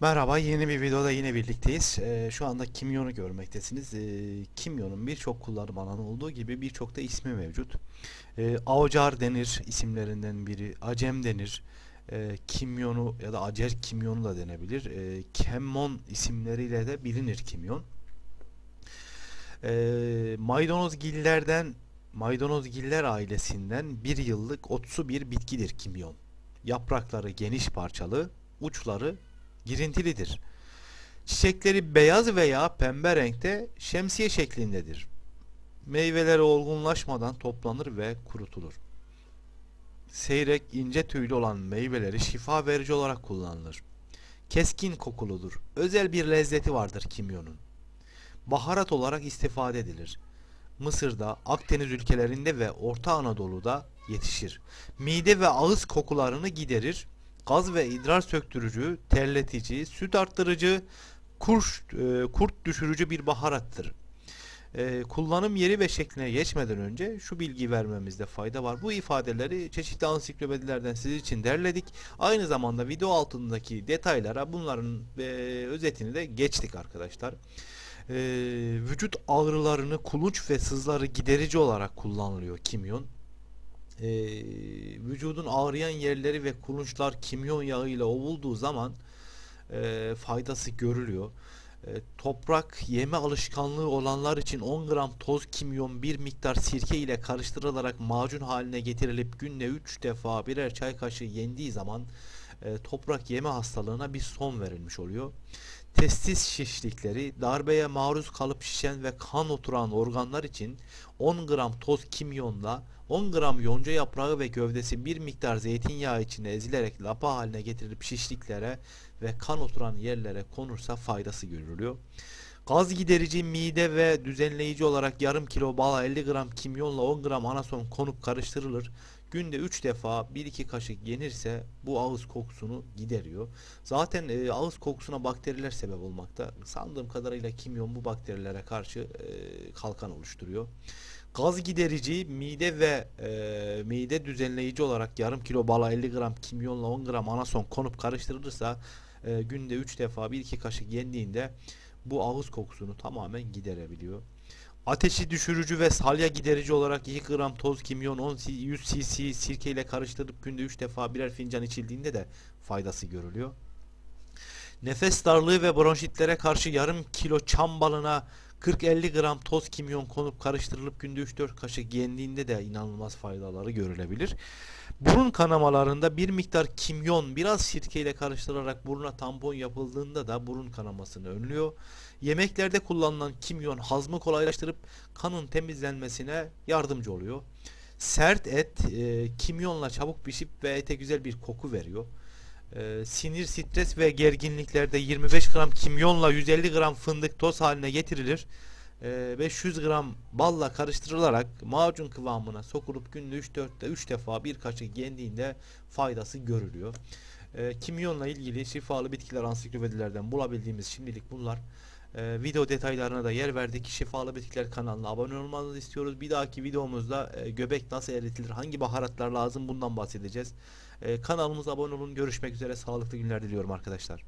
Merhaba, yeni bir videoda yine birlikteyiz. Ee, şu anda kimyonu görmektesiniz. Ee, kimyonun birçok kullanım alanı olduğu gibi birçok da ismi mevcut. Ee, Avcar denir isimlerinden biri, Acem denir. Ee, kimyonu ya da Acer kimyonu da denebilir. Ee, Kemmon isimleriyle de bilinir kimyon. Ee, maydanozgillerden, maydanozgiller ailesinden bir yıllık otsu bir bitkidir kimyon. Yaprakları geniş parçalı, uçları girintilidir. Çiçekleri beyaz veya pembe renkte şemsiye şeklindedir. Meyveleri olgunlaşmadan toplanır ve kurutulur. Seyrek, ince tüylü olan meyveleri şifa verici olarak kullanılır. Keskin kokuludur. Özel bir lezzeti vardır kimyonun. Baharat olarak istifade edilir. Mısır'da, Akdeniz ülkelerinde ve Orta Anadolu'da yetişir. Mide ve ağız kokularını giderir. Gaz ve idrar söktürücü, terletici, süt arttırıcı, kurt, e, kurt düşürücü bir baharattır. E, kullanım yeri ve şekline geçmeden önce şu bilgi vermemizde fayda var. Bu ifadeleri çeşitli ansiklopedilerden sizin için derledik. Aynı zamanda video altındaki detaylara bunların e, özetini de geçtik arkadaşlar. E, vücut ağrılarını, kulunç ve sızları giderici olarak kullanılıyor kimyon e, vücudun ağrıyan yerleri ve kulunçlar kimyon yağı ile ovulduğu zaman e, faydası görülüyor. E, toprak yeme alışkanlığı olanlar için 10 gram toz kimyon bir miktar sirke ile karıştırılarak macun haline getirilip günde 3 defa birer çay kaşığı yendiği zaman e, toprak yeme hastalığına bir son verilmiş oluyor. Testis şişlikleri, darbeye maruz kalıp şişen ve kan oturan organlar için 10 gram toz kimyonla 10 gram yonca yaprağı ve gövdesi bir miktar zeytinyağı içine ezilerek lapa haline getirilip şişliklere ve kan oturan yerlere konursa faydası görülüyor. Gaz giderici, mide ve düzenleyici olarak yarım kilo bala 50 gram kimyonla 10 gram anason konup karıştırılır. Günde 3 defa 1-2 kaşık yenirse bu ağız kokusunu gideriyor. Zaten e, ağız kokusuna bakteriler sebep olmakta. Sandığım kadarıyla kimyon bu bakterilere karşı e, kalkan oluşturuyor. Gaz giderici, mide ve e, mide düzenleyici olarak yarım kilo bala 50 gram kimyonla 10 gram anason konup karıştırılırsa e, günde 3 defa 1-2 kaşık yendiğinde bu ağız kokusunu tamamen giderebiliyor. Ateşi düşürücü ve salya giderici olarak 2 gram toz kimyon 10 c- 100 cc sirke ile karıştırıp günde 3 defa birer fincan içildiğinde de faydası görülüyor. Nefes darlığı ve bronşitlere karşı yarım kilo çam balına 40-50 gram toz kimyon konup karıştırılıp günde 3-4 kaşık yendiğinde de inanılmaz faydaları görülebilir. Burun kanamalarında bir miktar kimyon biraz sirke ile karıştırılarak buruna tampon yapıldığında da burun kanamasını önlüyor. Yemeklerde kullanılan kimyon hazmı kolaylaştırıp kanın temizlenmesine yardımcı oluyor. Sert et e, kimyonla çabuk pişip ve ete güzel bir koku veriyor. E, sinir, stres ve gerginliklerde 25 gram kimyonla 150 gram fındık toz haline getirilir. E, 500 gram balla karıştırılarak macun kıvamına sokulup günde 3-4'te 3 defa bir kaşık yendiğinde faydası görülüyor. E, kimyonla ilgili şifalı bitkiler ansiklopedilerden bulabildiğimiz şimdilik bunlar. E, video detaylarına da yer verdik. Şifalı Bitkiler kanalına abone olmanızı istiyoruz. Bir dahaki videomuzda e, göbek nasıl eritilir, hangi baharatlar lazım bundan bahsedeceğiz. E, kanalımıza abone olun. Görüşmek üzere. Sağlıklı günler diliyorum arkadaşlar.